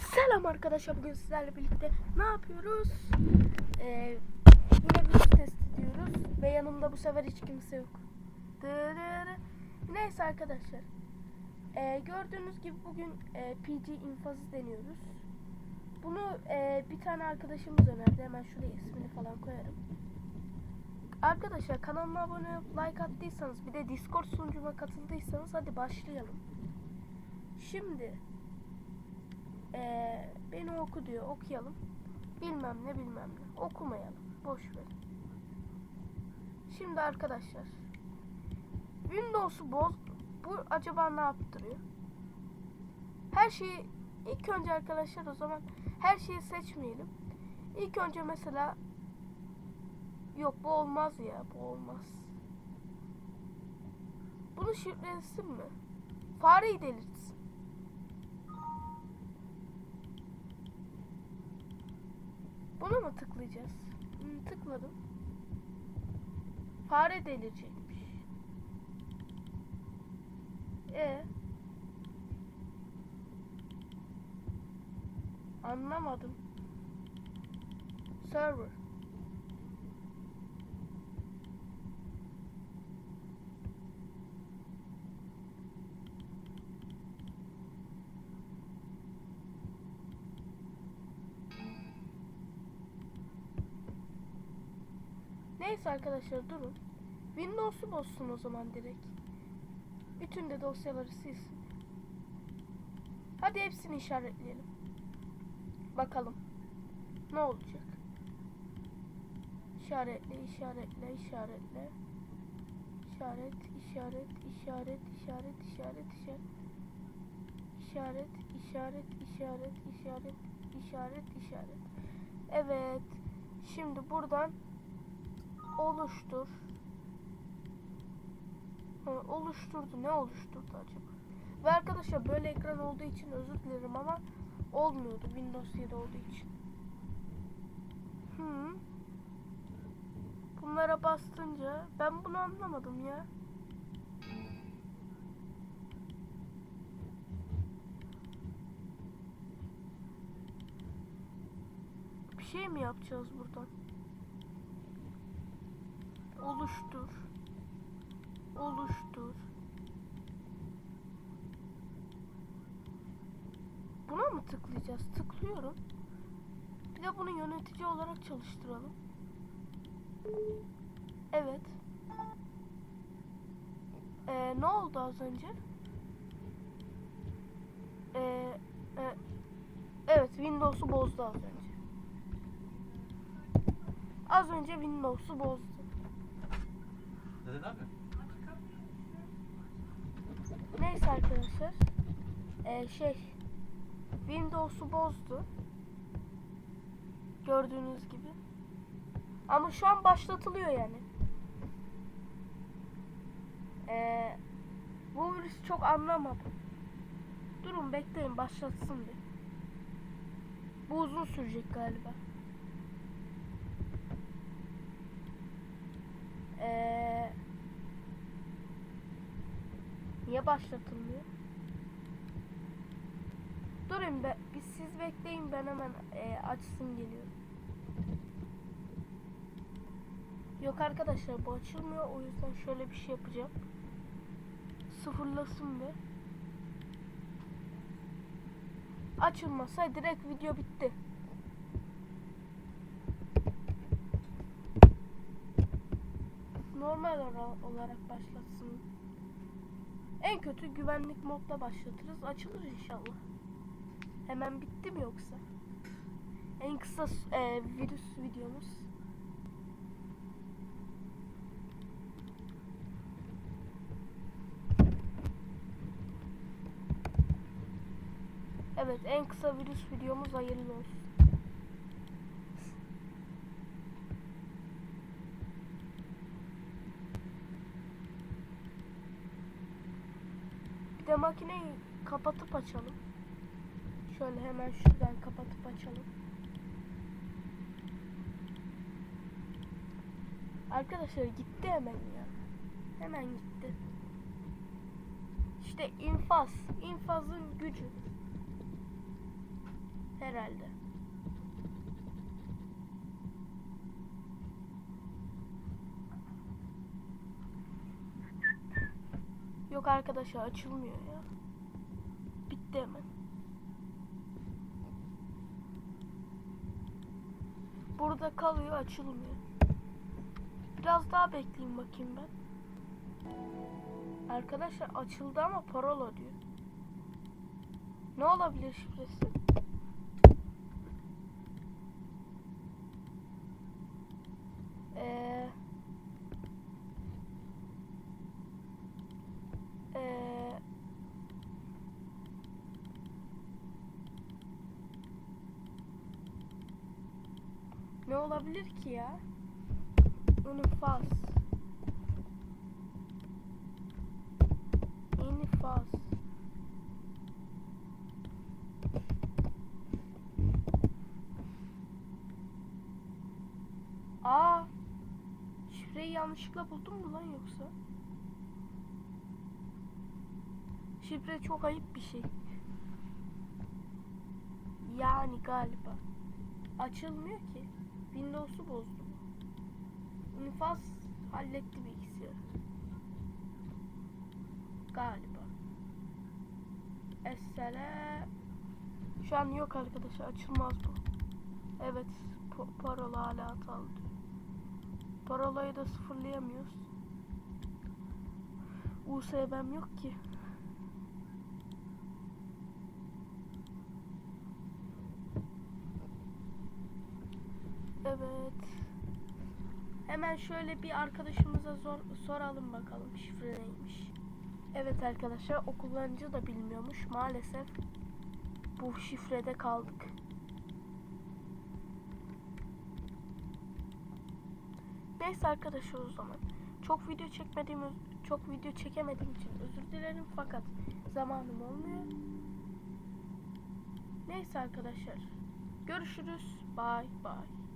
Selam arkadaşlar bugün sizlerle birlikte ne yapıyoruz? Ee, yine bir test ediyoruz ve yanımda bu sefer hiç kimse yok. Neyse arkadaşlar. Ee, gördüğünüz gibi bugün e, PG infazı deniyoruz. Bunu e, bir tane arkadaşımız önerdi. Hemen şuraya ismini falan koyarım. Arkadaşlar kanalıma abone olup like attıysanız bir de Discord sunucuma katıldıysanız hadi başlayalım. Şimdi ee, beni oku diyor. Okuyalım. Bilmem ne bilmem ne. Okumayalım. Boş ver. Şimdi arkadaşlar. Windows'u boz. Bu acaba ne yaptırıyor? Her şeyi ilk önce arkadaşlar o zaman her şeyi seçmeyelim. İlk önce mesela yok bu olmaz ya bu olmaz. Bunu şifrelesin mi? Fareyi delirtsin. Buna mı tıklayacağız? Hmm, tıkladım. Fare delirecekmiş. E Anlamadım. Server. Neyse arkadaşlar durun. Windows'u bozsun o zaman direkt. Bütün de dosyaları silsin. Hadi hepsini işaretleyelim. Bakalım. Ne olacak? İşaretle, işaretle, işaretle. İşaret, işaret, işaret, işaret, işaret, işaret. İşaret, işaret, işaret, işaret, işaret, işaret. Evet. Şimdi buradan oluştur. Ha, oluşturdu. Ne oluşturdu acaba? Ve arkadaşlar böyle ekran olduğu için özür dilerim ama olmuyordu Windows 7 olduğu için. Hmm. Bunlara bastınca ben bunu anlamadım ya. Bir şey mi yapacağız buradan? Oluştur. Oluştur. Buna mı tıklayacağız? Tıklıyorum. Bir de bunu yönetici olarak çalıştıralım. Evet. Ee, ne oldu az önce? Ee, e, evet Windows'u bozdu az önce. Az önce Windows'u bozdu. Neden abi? Neyse arkadaşlar. Ee, şey Windows'u bozdu. Gördüğünüz gibi. Ama şu an başlatılıyor yani. Ee, bu virüs çok anlamadım. Durun bekleyin başlatsın bir. Bu uzun sürecek galiba. Ee, niye başlatılmıyor? Durun be, biz siz bekleyin ben hemen e, açsın geliyorum. Yok arkadaşlar bu açılmıyor o yüzden şöyle bir şey yapacağım. Sıfırlasın bir. Açılmasa direkt video bitti. Normal olarak başlatsın. En kötü güvenlik modda başlatırız. Açılır inşallah. Hemen bitti mi yoksa? En kısa e, virüs videomuz. Evet en kısa virüs videomuz hayırlı olsun. Bir de makineyi kapatıp açalım. Şöyle hemen şuradan kapatıp açalım. Arkadaşlar gitti hemen ya. Hemen gitti. İşte infaz. infazın gücü. Herhalde. Yok arkadaşlar açılmıyor ya. Bitti hemen. Burada kalıyor açılmıyor. Biraz daha bekleyeyim bakayım ben. Arkadaşlar açıldı ama parola diyor. Ne olabilir şifresi? Ee, ee, ne olabilir ki ya? Unifaz. İnifaz. Aa, şifreyi yanlışlıkla buldum mu lan yoksa? Şifre çok ayıp bir şey. Yani galiba. Açılmıyor ki. Windows'u bozdu. Nifas halletti bilgisayarı. Galiba. Esselam. Şu an yok arkadaşlar açılmaz bu. Evet parola hala hatalı. Parolayı da sıfırlayamıyoruz. USB'm yok ki. Evet. Hemen şöyle bir arkadaşımıza zor, soralım bakalım şifre neymiş. Evet arkadaşlar o kullanıcı da bilmiyormuş. Maalesef bu şifrede kaldık. Neyse arkadaşlar o zaman. Çok video çekmediğim, çok video çekemediğim için özür dilerim fakat zamanım olmuyor. Neyse arkadaşlar. Görüşürüz. Bye bye.